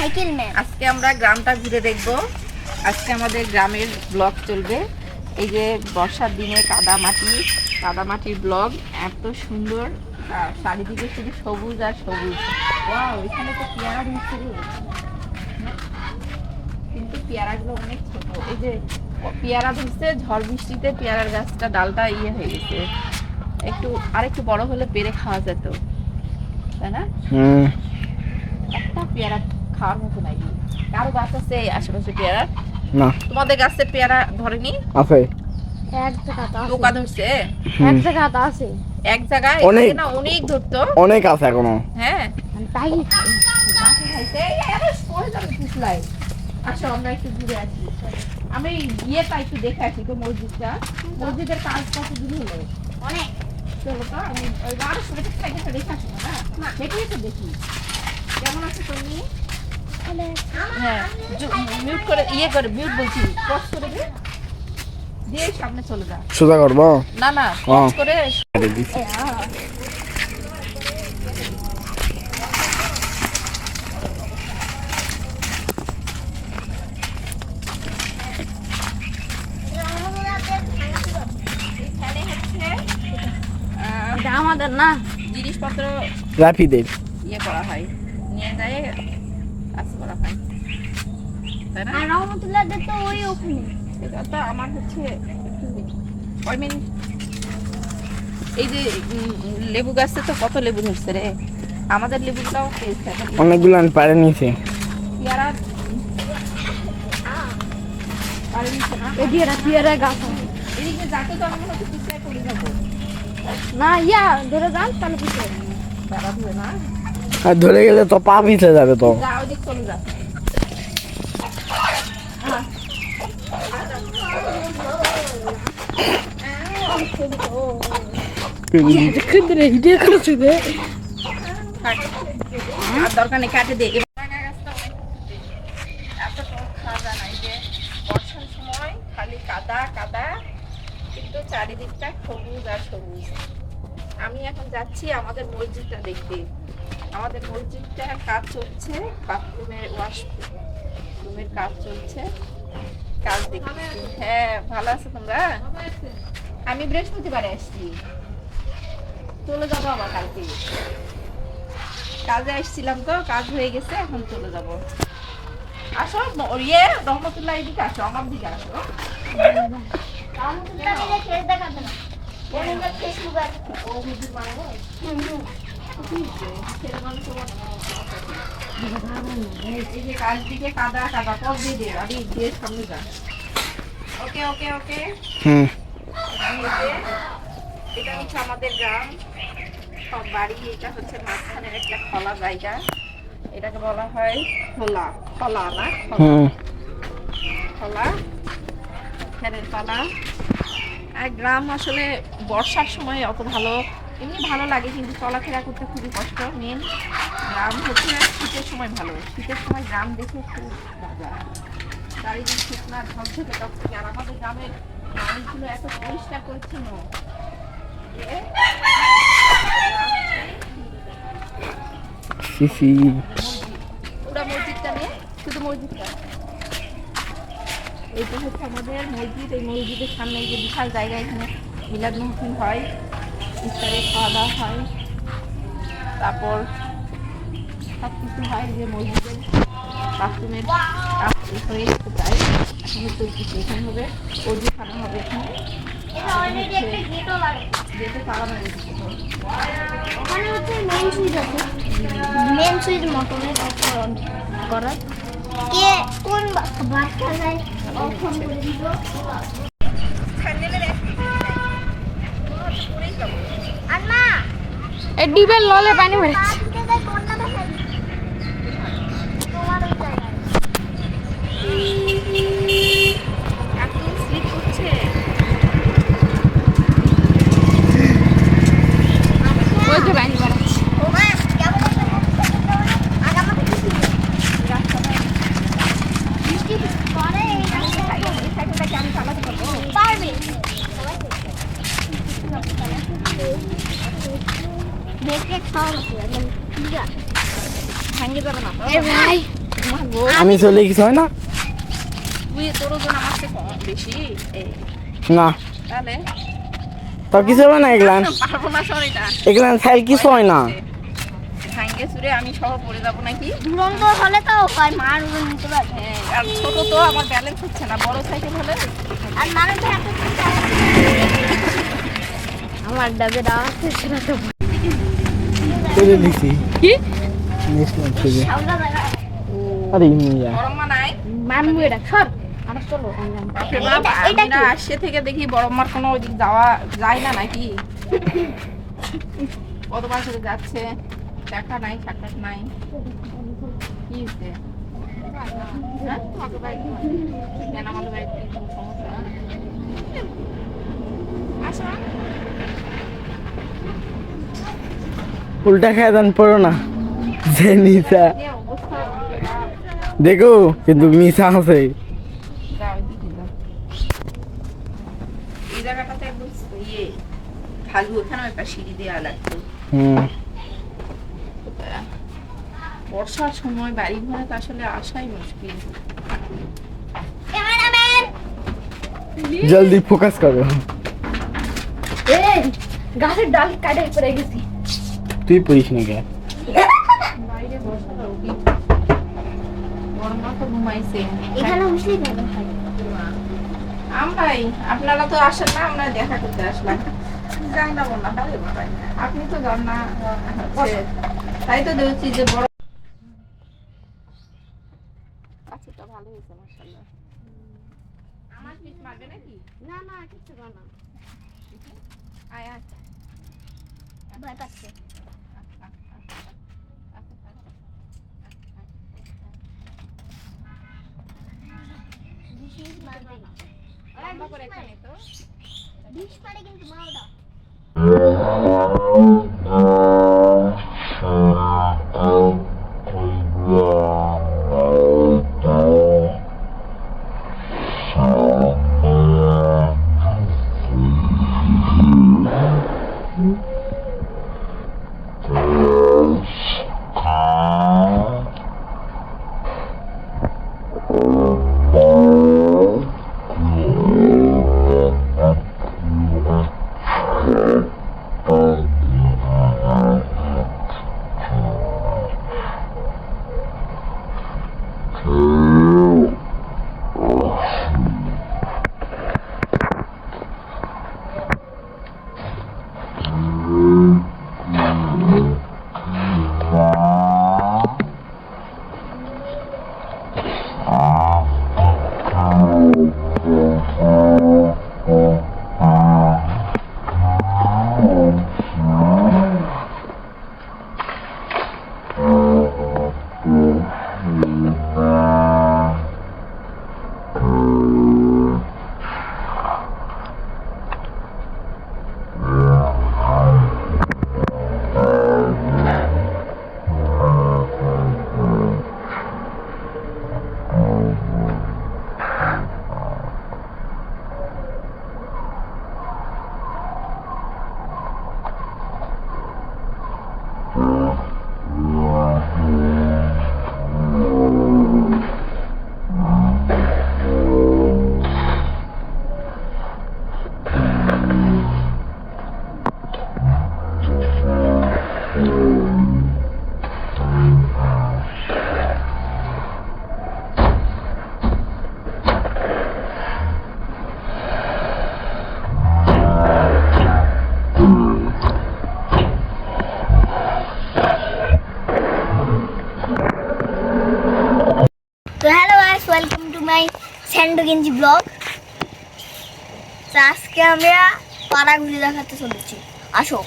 Cycle man. আজকে আমরা গ্রামটা ঘুরে দেখব। আজকে আমাদের গ্রামের ব্লগ চলবে। এই যে বর্ষার দিনে কাদা মাটি কাদা মাটির ব্লগ এত সুন্দর। আর চারিদিকে শুধু সবুজ আর সবুজ। ওয়াও এখানে তো পেয়ারা ধরছে কিন্তু পেয়ারাগুলো অনেক ছোট। এই যে পেয়ারা ধরছে ঝড় বৃষ্টিতে পেয়ারার গাছটা ডালটা ইয়ে হয়ে গেছে। একটু আর একটু বড় হলে পেরে খাওয়া যেত। তাই না? একটা পেয়ারা খাওয়ার মতো নাই। কারও গাছ আছে আশেপাশে পেয়ারা? না। তোমাদের গাছের পেয়ারা ধরেনি? আছে। এক জায়গাতে ধরছে? এক হুম, আছে। এক জায়গায়? অনেক। না অনেক ধরতো। অনেক আছে এখনও। হ্যাঁ। তাই গাছে। আসো আমরা একটু ঘুরে আসি আমি গিয়েটা একটু দেখে আসি তো মসজিদটা। মসজিদের কাজ কত দূর হলো? অনেক। চলো তো আমি আরও ছোট ছোট দেখে আসব না? দেখেই তো দেখি। কেমন আছে তুমি? হ্যাঁ মিউট করে ইয়ে করে মিউট বলছি পজ করে দে। দিয়ে সামনে চলে যা। সোজা করব না পজ করে আমাদের না? জিনিসপত্র রাফিদের। ইয়ে করা হয়। নিয়ে যায় কাজ করা হয়। তাই না? আর রহমতুল্লাহ তো ওই ওখানে। এটা তো আমার হচ্ছে একটু I এই যে লেবু গাছে তো কত লেবু ধরছে রে। আমাদের লেবুগুলাও এখন। অনেকগুলো আমি পারে নিয়েছি। পেয়ারা পারে নিচ্ছে না? এই পেয়ারা গাছ এদিকে যাকে তো আমি হচ্ছে পিছিয়ে পড়ে যাব। না ইয়া ধরে যান তাহলে পিছিয়ে তারা ধরে না? আর ধরে গেলে তো পা পিছলে যাবে তো দরকার নেই। বর্ষার সময় খালি কাদা কাদা চারিদিকটা সবুজ আর সবুজ আমি এখন যাচ্ছি আমাদের মসজিদটা দেখতে আমাদের মসজিদটার কাজ চলছে বাথরুমের ওয়াশ রুমের কাজ চলছে। কাজ দেখছি। হ্যাঁ ভালো আছো তোমরা? আমি বৃহস্পতিবারে আসছি। চলে যাব আবার কালকে। কাজে আসছিলাম তো কাজ হয়ে গেছে এখন চলে যাব। আসো ইয়ে রহমতুল্লাহ এদিকে আসো আমার দিকে আসো। রহমতুল্লাহ শেষ না? ও হুজুর মানে ওকে ওকে ওকে হুম। এটা হচ্ছে আমাদের গ্রাম। সব বাড়ি এটা হচ্ছে মাঝখানের একটা খোলা জায়গা। এটাকে বলা হয় খোলা। খোলা না খোলা। পালা। আর গ্রাম আসলে বর্ষার সময় অত ভালো এমনি ভালো লাগে কিন্তু চলাফেরা করতে খুবই কষ্ট। মেন গ্রাম হচ্ছে শীতের সময় ভালো। শীতের সময় গ্রাম দেখে খুব মজা। চারিদিক শুকনা ঝকঝকে টকঝকে আর আমাদের গ্রামের মানুষগুলো এত পরিষ্কার পরিচ্ছন্ন। সিসি। পুরা মসজিদটা নিয়ে শুধু মসজিদটা। এইটা হচ্ছে আমাদের মসজিদ। এই মসজিদের সামনে যে বিশাল জায়গা এখানে মিলাদ মাহফিল হয়। ইফতারে খাওয়া দাওয়া হয়। তারপর সব কিছু হয় যে মসজিদের বাথরুমের কাজ হয়ে যেতে চাই এখন চলতেছে এখানে হবে অজু খানা হবে এখানে। যেতে মেরে ওখানে হচ্ছে মেন সুইচ আছে। মেন সুইচ মটনের অন কে কোন বাচ্চাটায় অফ করে দিল স্যান্ডেলের এক পিস নাই। পরেই যাব। আন্না এই ডিবের ললে পানি তোমার ওই যে পানি ভরেছে ও মা কেমন একটা আগামাতে কি ছিল রাস্তাটা বৃষ্টি পরে এই রাস্তায় এই সাইকেলটাকে আমি চালাতে পারব পারবে দেখে খাওয়া আছে একদম ঠিক আছে ভাঙে যাবে না তো? এ ভাই মা গো আমি চলে কিছু হয় না? তুই তোর ওজন আমার কম বেশি? না। তাহলে? তো কিছু হবে না এগুলান এগুলান খাইল কিছু হয় না। ভাঙ্গে চুরে আমি সহ পড়ে যাব নাকি? দুরন্ত হলে তো হয় মার ওজন নিতে পারবে আর ছোট তো আমার ব্যালেন্স হচ্ছে না বড় সাইকেল হলে? আর মানুষ আমার সেটা তো। কি নেশনাল থেকে সাউন্ড লাগা আরে মিয়া। গরম মা নাই মানবো এটা সর। আমরা চলো এটা- কি? আসছে থেকে দেখি বড় মার কোনো ওইদিক যাওয়া যায় না নাকি? কতবার সাথে যাচ্ছে? দেখা নাই সাক্ষাৎ নাই। কি হয়েছে? হ্যাঁ? উল্টা খায় দেন পড়ো না। যে দেখো কিন্তু মিশা আছে। ইয়ে খালু ওখানে একটা সিঁড়ি দেওয়া লাগতো। হুম। বর্ষার সময় বাড়ি ঘরে আসলে আসাই মুশকিল। জলদি ফোকাস করো। গাছের ডাল কাটে পড়ে গেছি। তুই পড়িস না কে বাইরে বর্ষা গরমা তো ঘুমাইছে। এখানে বসলেই ভালো হয় আমরাই আপনারা তো আসেন না আমরা দেখা করতে আসলাম। যাই না বললাম আপনি তো যান না তাই তো দেখছি যে বড় কাছেটা ভালো হয়েছে মাশাআল্লাহ। আমার পিস মারবে নাকি? না না কিছু না। আয় আয়। ভয় পাচ্ছে লম্বা করে এখানে তো। বিশ পারে কিন্তু মাওটা আমরা পাড়াগুলি দেখাতে চলেছি। আসো।